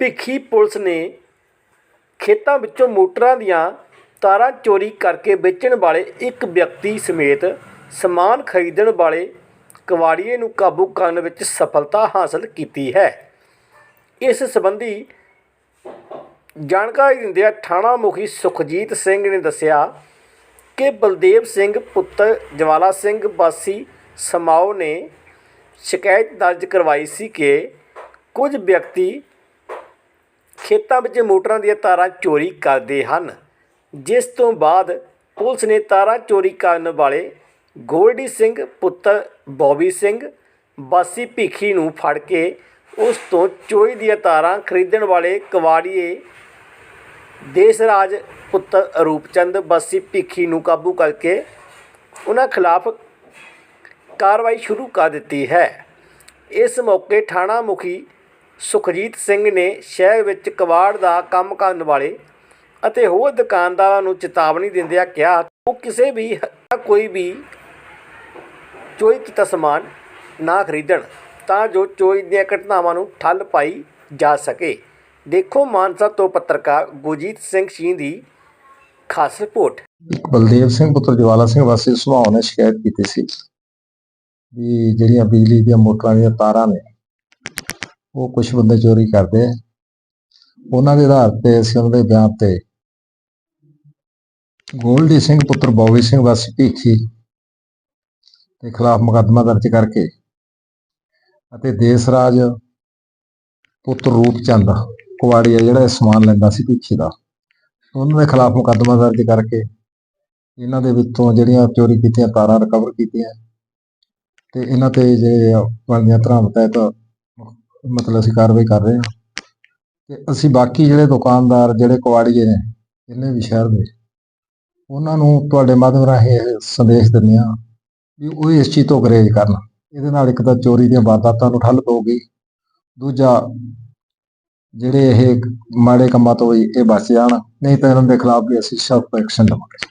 Bhikhi police ਨੇ ਖੇਤਾਂ ਵਿੱਚੋਂ ਮੋਟਰਾਂ ਦੀਆਂ ਤਾਰਾਂ ਚੋਰੀ ਕਰਕੇ ਵੇਚਣ ਵਾਲੇ ਇੱਕ ਵਿਅਕਤੀ ਸਮੇਤ ਸਮਾਨ ਖਰੀਦਣ ਵਾਲੇ ਕਵਾੜੀਏ ਨੂੰ ਕਾਬੂ ਕਰਨ ਵਿੱਚ ਸਫਲਤਾ ਹਾਸਲ ਕੀਤੀ ਹੈ। ਇਸ ਸੰਬੰਧੀ ਜਾਣਕਾਰੀ ਦਿੰਦਿਆਂ ਥਾਣਾ ਮੁਖੀ ਸੁਖਜੀਤ ਸਿੰਘ ਨੇ ਦੱਸਿਆ ਕਿ ਬਲਦੇਵ ਸਿੰਘ ਪੁੱਤਰ ਜਵਾਲਾ ਸਿੰਘ ਵਾਸੀ ਸਮਾਓ ਨੇ ਸ਼ਿਕਾਇਤ ਦਰਜ ਕਰਵਾਈ ਸੀ ਕਿ ਕੁਝ ਵਿਅਕਤੀ ਖੇਤਾਂ ਵਿੱਚ ਮੋਟਰਾਂ ਦੀਆਂ ਤਾਰਾਂ ਚੋਰੀ ਕਰਦੇ ਹਨ, ਜਿਸ ਤੋਂ ਬਾਅਦ ਪੁਲਿਸ ਨੇ ਤਾਰਾਂ ਚੋਰੀ ਕਰਨ ਵਾਲੇ ਗੋਲਡੀ ਸਿੰਘ, ਪੁੱਤਰ ਬੌਬੀ ਸਿੰਘ, ਬਾਸੀ ਭੀਖੀ ਨੂੰ ਫੜ ਕੇ ਉਸ ਤੋਂ ਚੋਰੀ ਦੀਆਂ ਤਾਰਾਂ ਖਰੀਦਣ ਵਾਲੇ ਕਵਾੜੀਏ ਦੇਸਰਾਜ, ਪੁੱਤਰ ਰੂਪਚੰਦ ਬਾਸੀ ਭੀਖੀ ਨੂੰ ਕਾਬੂ ਕਰਕੇ ਉਹਨਾਂ ਖਿਲਾਫ ਕਾਰਵਾਈ ਸ਼ੁਰੂ ਕਰ ਦਿੱਤੀ ਹੈ। ਇਸ ਮੌਕੇ ਥਾਣਾ ਮੁਖੀ ਸੁਖਜੀਤ ਸਿੰਘ ਨੇ ਸ਼ਹਿਰ ਵਿੱਚ ਕਬਾੜ ਦਾ ਕੰਮ ਕਰਨ ਵਾਲੇ ਅਤੇ ਹੋਰ ਦੁਕਾਨਦਾਰਾਂ ਨੂੰ ਚੇਤਾਵਨੀ ਦਿੰਦਿਆਂ ਕਿਹਾ ਉਹ ਕਿਸੇ ਵੀ ਕੋਈ ਵੀ ਚੋਰੀ ਕੀਤਾ ਸਮਾਨ ਨਾ ਖਰੀਦਣ, ਤਾਂ ਜੋ ਚੋਰੀ ਦੀਆਂ ਘਟਨਾਵਾਂ ਨੂੰ ਠੱਲ ਪਾਈ ਜਾ ਸਕੇ। ਦੇਖੋ ਮਾਨਸਾ ਤੋਂ ਪੱਤਰਕਾਰ ਗੁਰਜੀਤ ਸਿੰਘ ਸਿੰਘ ਦੀ ਖਾਸ ਰਿਪੋਰਟ। ਬਲਦੇਵ ਸਿੰਘ, ਪੁੱਤਰ ਜਵਾਲਾ ਸਿੰਘ ਵਾਸੀ ਸੁਭਾਅ ਨੇ ਸ਼ਿਕਾਇਤ ਕੀਤੀ ਸੀ ਵੀ ਜਿਹੜੀਆਂ ਬਿਜਲੀ ਦੀਆਂ ਮੋਟਰਾਂ ਦੀਆਂ ਤਾਰਾਂ ਨੇ ਉਹ ਕੁਝ ਬੰਦੇ ਚੋਰੀ ਕਰਦੇ ਆ। ਉਹਨਾਂ ਦੇ ਆਧਾਰ ਤੇ ਅਸੀਂ ਉਹਨਾਂ ਦੇ ਬਿਆਨ ਤੇ ਗੋਲਡੀ ਸਿੰਘ ਪੁੱਤਰ ਬੌਵੀ ਸਿੰਘ ਵਾਸੀ ਭੀਖੀ ਦੇ ਖਿਲਾਫ ਮੁਕੱਦਮਾ ਦਰਜ ਕਰਕੇ ਅਤੇ ਦੇਸ ਰਾਜ ਪੁੱਤਰ ਰੂਪਚੰਦ ਕੁਵਾੜੀ ਆ ਜਿਹੜਾ ਇਹ ਸਮਾਨ ਲੈਂਦਾ ਸੀ ਭੀਖੀ ਦਾ। ਉਹਨਾਂ ਦੇ ਖਿਲਾਫ ਮੁਕੱਦਮਾ ਦਰਜ ਕਰਕੇ ਇਹਨਾਂ ਦੇ ਵਿੱਚੋਂ ਜਿਹੜੀਆਂ ਚੋਰੀ ਕੀਤੀਆਂ ਤਾਰਾਂ ਰਿਕਵਰ ਕੀਤੀਆਂ ਤੇ ਇਹਨਾਂ ਤੇ ਜਿਹੜੇ ਬਣਦੀਆਂ ਧਾਰਾਵਾਂ ਤਹਿਤ ਮਤਲਬ ਅਸੀਂ ਕਾਰਵਾਈ ਕਰ ਰਹੇ ਹਾਂ। ਤੇ ਅਸੀਂ ਬਾਕੀ ਜਿਹੜੇ ਦੁਕਾਨਦਾਰ, ਜਿਹੜੇ ਕੁਆੜੀਏ ਨੇ ਜਿੰਨੇ ਵੀ ਸ਼ਹਿਰ ਦੇ, ਉਹਨਾਂ ਨੂੰ ਤੁਹਾਡੇ ਮਾਧਿਅਮ ਰਾਹੀਂ ਇਹ ਸੰਦੇਸ਼ ਦਿੰਦੇ ਹਾਂ ਵੀ ਉਹ ਇਸ ਚੀਜ਼ ਤੋਂ ਗਰੇਜ ਕਰਨ। ਇਹਦੇ ਨਾਲ ਇੱਕ ਤਾਂ ਚੋਰੀ ਦੀਆਂ ਵਾਰਦਾਤਾਂ ਨੂੰ ਠੱਲ ਪਊਗੀ। ਦੂਜਾ, ਜਿਹੜੇ ਇਹ ਮਾੜੇ ਕੰਮਾਂ ਤੋਂ ਵੀ ਇਹ ਬਚ ਜਾਣ, ਨਹੀਂ ਤਾਂ ਇਹਨਾਂ ਦੇ ਖਿਲਾਫ ਵੀ ਅਸੀਂ ਸਖਤ ਐਕਸ਼ਨ ਲਵਾਂਗੇ।